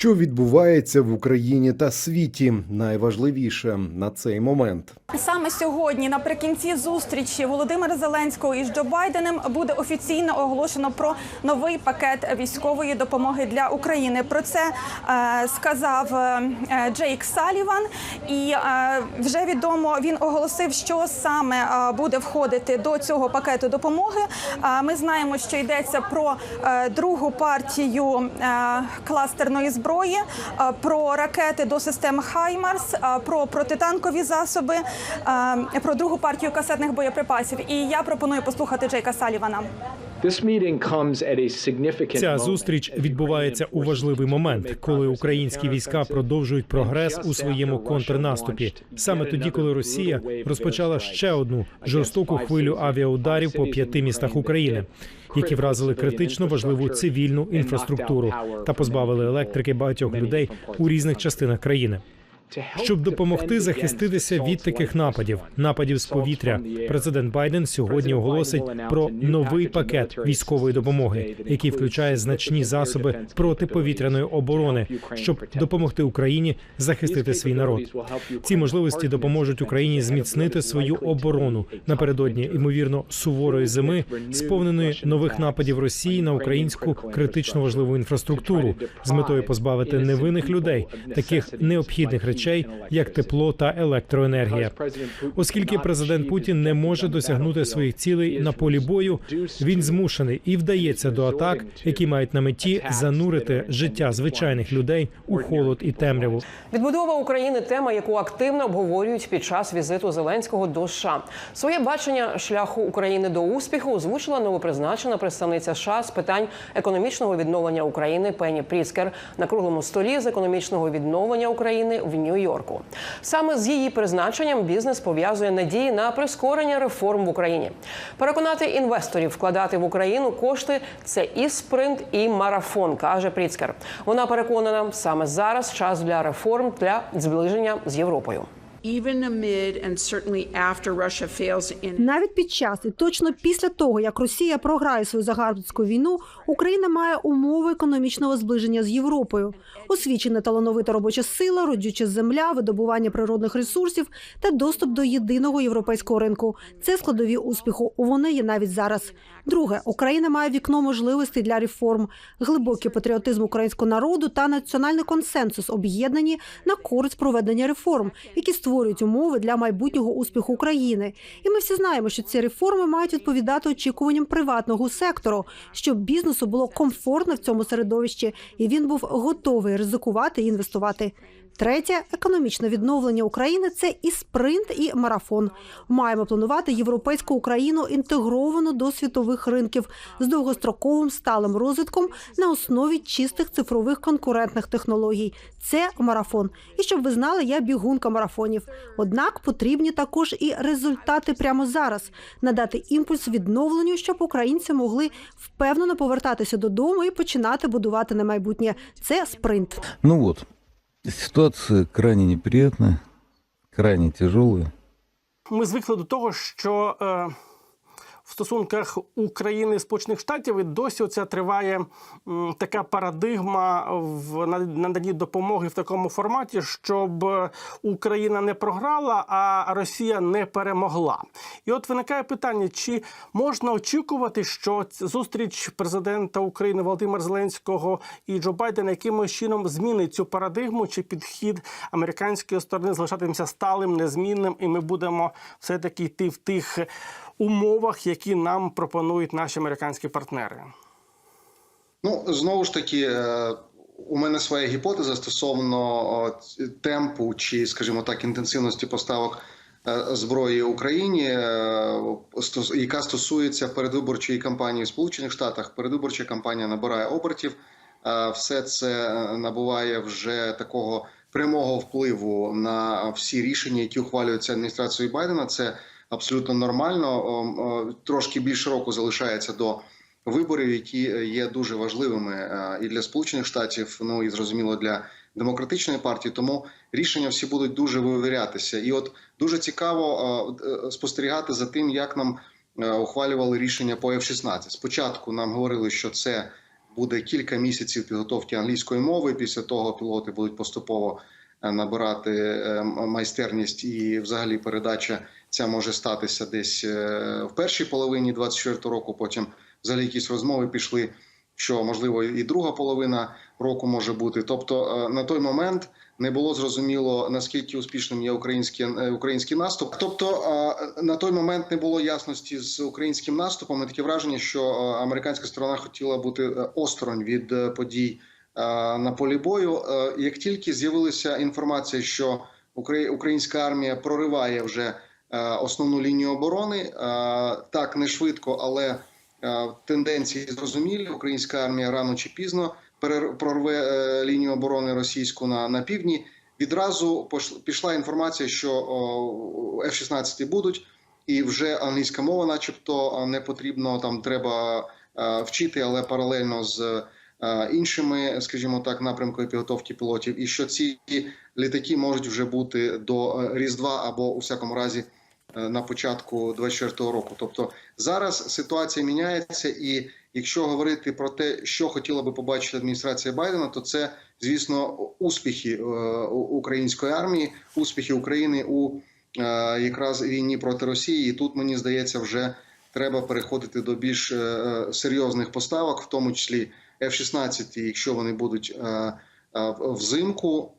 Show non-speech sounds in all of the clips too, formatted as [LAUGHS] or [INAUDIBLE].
Що відбувається в Україні та світі? Найважливіше на цей момент. Саме сьогодні, наприкінці зустрічі Володимира Зеленського із Джо Байденом, буде офіційно оголошено про новий пакет військової допомоги для України. Про це е, сказав е, Джейк Саліван, і е, вже відомо він оголосив, що саме е, буде входити до цього пакету допомоги. Е, ми знаємо, що йдеться про е, другу партію е, кластерної зброї, е, про ракети до систем Хаймарс, е, про протитанкові засоби, е, про другу партію касетних боєприпасів. І я пропоную послухати Джейка Салівана. Ця зустріч відбувається у важливий момент, коли українські війська продовжують прогрес у своєму контрнаступі. Саме тоді, коли Росія розпочала ще одну жорстоку хвилю авіаударів по п'яти містах України, які вразили критично важливу цивільну інфраструктуру та позбавили електрики багатьох людей у різних частинах країни. Щоб допомогти захиститися від таких нападів, нападів з повітря, президент Байден сьогодні оголосить про новий пакет військової допомоги, який включає значні засоби протиповітряної оборони, щоб допомогти Україні захистити свій народ. Ці можливості допоможуть Україні зміцнити свою оборону. напередодні ймовірно суворої зими, сповненої нових нападів Росії на українську критично важливу інфраструктуру з метою позбавити невинних людей таких необхідних речей, як тепло та електроенергія. Оскільки президент Путін не може досягнути своїх цілей на полі бою, він змушений і вдається до атак, які мають на меті занурити життя звичайних людей у холод і темряву. Відбудова України тема, яку активно обговорюють під час візиту Зеленського до США. Своє бачення шляху України до успіху озвучила новопризначена представниця США з питань економічного відновлення України Пені Пріскер на круглому столі з економічного відновлення України в Нью-Йорку. Саме з її призначенням бізнес пов'язує надії на прискорення реформ в Україні. Переконати інвесторів вкладати в Україну кошти це і спринт, і марафон, каже Пріцкер. Вона переконана, саме зараз час для реформ для зближення з Європою. Навіть під час і точно після того, як Росія програє свою загарбницьку війну, Україна має умови економічного зближення з Європою, освічена талановита робоча сила, родюча земля, видобування природних ресурсів та доступ до єдиного європейського ринку. Це складові успіху. Вони є навіть зараз. Друге, Україна має вікно можливостей для реформ, глибокий патріотизм українського народу та національний консенсус об'єднані на користь проведення реформ, які створюють умови для майбутнього успіху України. І ми всі знаємо, що ці реформи мають відповідати очікуванням приватного сектору, щоб бізнесу було комфортно в цьому середовищі, і він був готовий ризикувати і інвестувати. Третє економічне відновлення України це і спринт, і марафон. Маємо планувати європейську Україну інтегровану до світових ринків з довгостроковим сталим розвитком на основі чистих цифрових конкурентних технологій. Це марафон. І щоб ви знали, я бігунка марафонів. Однак потрібні також і результати прямо зараз надати імпульс відновленню, щоб українці могли впевнено повертатися додому і починати будувати на майбутнє. Це спринт. Ну вот, ситуация крайне неприятная, крайне тяжелая. Ми звикли до того, що е, в стосунках України Сполучених Штатів і досі оця триває така парадигма в наданні допомоги в такому форматі, щоб Україна не програла, а Росія не перемогла. І от виникає питання: чи можна очікувати, що зустріч президента України Володимира Зеленського і Джо Байдена якимось чином змінить цю парадигму, чи підхід американської сторони залишатиметься сталим, незмінним, і ми будемо все таки йти в тих умовах, які нам пропонують наші американські партнери. Ну знову ж таки, е, у мене своя гіпотеза стосовно темпу чи, скажімо так, інтенсивності поставок е, зброї Україні, е, яка стосується передвиборчої кампанії в Сполучених Штатах. Передвиборча кампанія набирає обертів. Все це набуває вже такого прямого впливу на всі рішення, які ухвалюються адміністрацією Байдена. Це абсолютно нормально. Трошки більше року залишається до виборів, які є дуже важливими е, і для Сполучених Штатів, ну і зрозуміло для демократичної партії. Тому рішення всі будуть дуже вивірятися. І от дуже цікаво е, е, спостерігати за тим, як нам е, ухвалювали рішення по F-16. Спочатку нам говорили, що це буде кілька місяців підготовки англійської мови. Після того пілоти будуть поступово е, набирати е, майстерність і, взагалі, передача ця може статися десь е, в першій половині 24 року. Потім взагалі якісь розмови пішли, що можливо і друга половина року може бути. Тобто е, на той момент не було зрозуміло наскільки успішним є український, е, український наступ. Тобто на той момент не було ясності з українським наступом. І таке враження, що американська сторона хотіла бути осторонь від подій на полі бою. Як тільки з'явилася інформація, що українська армія прориває вже основну лінію оборони, е, так не швидко, але е, тенденції зрозумілі. Українська армія рано чи пізно прорве е, лінію оборони російську на, на півдні. Відразу пішла інформація, що о, F-16 будуть, і вже англійська мова, начебто, не потрібно там треба е, вчити, але паралельно з е, іншими, скажімо так, напрямкою підготовки пілотів, і що ці літаки можуть вже бути до е, Різдва або у всякому разі е, на початку 24-го року. Тобто зараз ситуація міняється, і якщо говорити про те, що хотіла би побачити адміністрація Байдена, то це звісно успіхи е, української армії, успіхи України у е, якраз війні проти Росії. І тут мені здається, вже треба переходити до більш е, е, серйозних поставок, в тому числі F-16, якщо вони будуть е, е, взимку,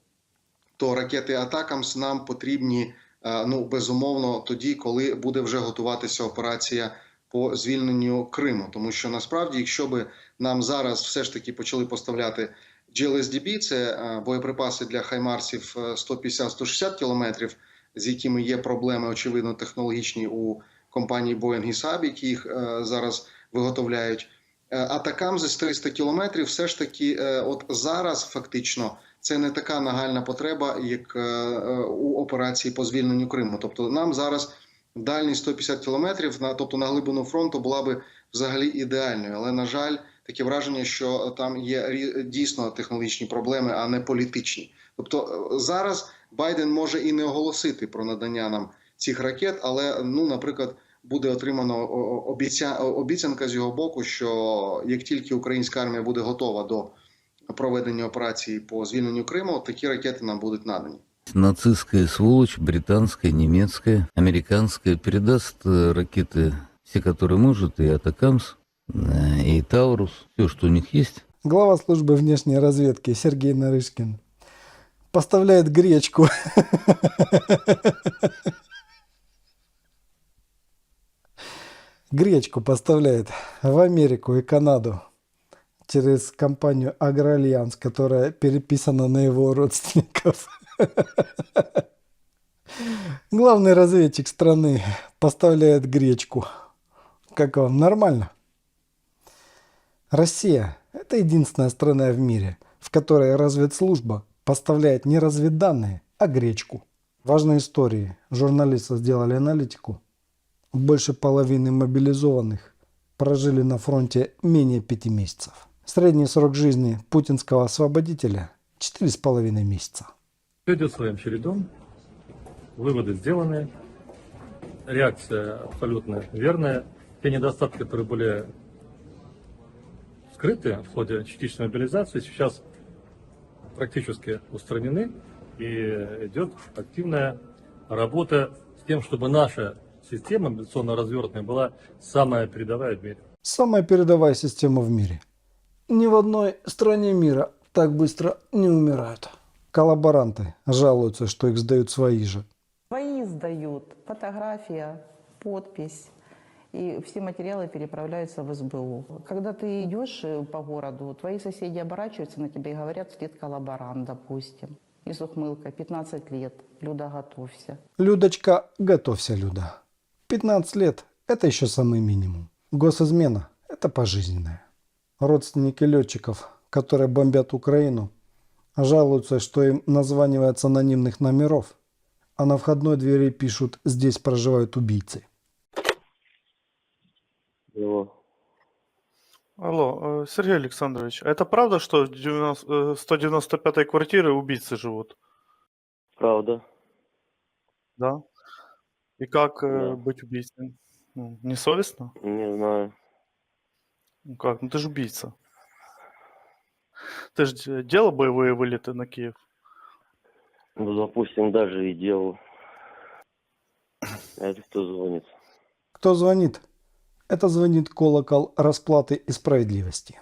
то ракети Атакамс нам потрібні е, ну безумовно тоді, коли буде вже готуватися операція по звільненню Криму. Тому що насправді, якщо би нам зараз все ж таки почали поставляти GLSDB, це е, боєприпаси для хаймарсів е, 150-160 кілометрів, з якими є проблеми, очевидно, технологічні у компанії Boeing і Saab, які їх е, зараз виготовляють. Е, Атакам з 300 кілометрів, все ж таки, е, от зараз фактично це не така нагальна потреба, як е, е, у операції по звільненню Криму. Тобто, нам зараз дальність 150 кілометрів, на тобто на глибину фронту, була би взагалі ідеальною. Але на жаль, таке враження, що там є дійсно технологічні проблеми, а не політичні. Тобто е, зараз Байден може і не оголосити про надання нам цих ракет, але ну, наприклад, буде отримано обіця... обіцянка з його боку, що як тільки українська армія буде готова до проведення операції по звільненню Криму, такі ракети нам будуть надані. Нацистская сволочь, британская, немецкая, американская передаст э, ракеты, все, которые может, и Атакамс, э, и Таурус, все, что у них есть. Глава службы внешней разведки Сергей Нарышкин поставляет гречку. [LAUGHS] Гречку поставляет в Америку и Канаду через компанию Агроальянс, которая переписана на его родственников. Главный разведчик страны поставляет гречку. Как вам? Нормально? Россия – это единственная страна в мире, в которой разведслужба поставляет не разведданные, а гречку. Важные истории. Журналисты сделали аналитику. Больше половины мобилизованных прожили на фронте менее пяти месяцев. Средний срок жизни путинского освободителя – четыре с половиной месяца. Все идет своим чередом, выводы сделаны, реакция абсолютно верная. Те недостатки, которые были скрыты в ходе частичной мобилизации, сейчас практически устранены, и идет активная работа с тем, чтобы наша система мобилизационно развернутая была самая передовая в мире. Самая передовая система в мире. Ни в одной стране мира так быстро не умирают. Коллаборанты жалуются, что их сдают свои же. Свои сдают, фотография, подпись. И все материалы переправляются в СБУ. Когда ты идешь э, по городу, твои соседи оборачиваются на тебя и говорят, след коллаборант, допустим. И с ухмылкой, 15 лет, Люда, готовься. Людочка, готовься, Люда. 15 лет – это еще самый минимум. Госизмена – это пожизненное. Родственники летчиков, которые бомбят Украину, жалуются, что им названивают с анонимных номеров, а на входной двери пишут «Здесь проживают убийцы». Алло, э, Сергей Александрович, а это правда, что в 90 э, 195-й квартире убийцы живут? Правда. Да? И как э, Да. быть убийцей? Ну, Несовестно? Не знаю. Ну как, ну ты же убийца. Ты же делал боевые вылеты на Киев? Ну, допустим, даже и делал. Это кто звонит? Кто звонит? Это звонит колокол расплаты и справедливости.